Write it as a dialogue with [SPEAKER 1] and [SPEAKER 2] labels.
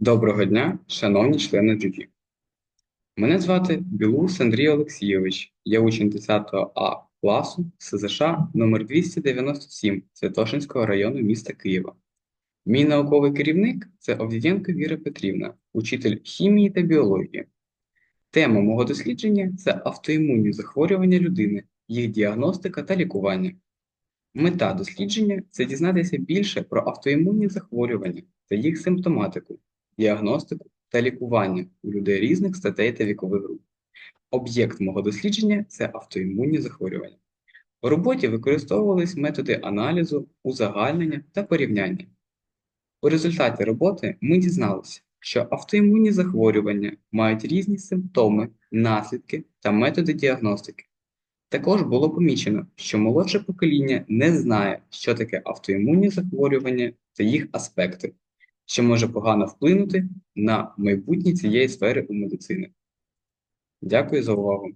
[SPEAKER 1] Доброго дня, шановні члени журі. Мене звати Білус Андрій Олексійович. Я учень 10 А класу СЗШ номер 297 Святошинського району міста Києва. Мій науковий керівник це Овдієнко Віра Петрівна, учитель хімії та біології. Тема мого дослідження це автоімунні захворювання людини, їх діагностика та лікування. Мета дослідження це дізнатися більше про автоімунні захворювання та їх симптоматику, діагностику та лікування у людей різних статей та вікових груп. Об'єкт мого дослідження це автоімунні захворювання. У роботі використовувались методи аналізу, узагальнення та порівняння. У результаті роботи ми дізналися, що автоімунні захворювання мають різні симптоми, наслідки та методи діагностики. Також було помічено, що молодше покоління не знає, що таке автоімунні захворювання та їх аспекти, що може погано вплинути на майбутнє цієї сфери у медицині. Дякую за увагу.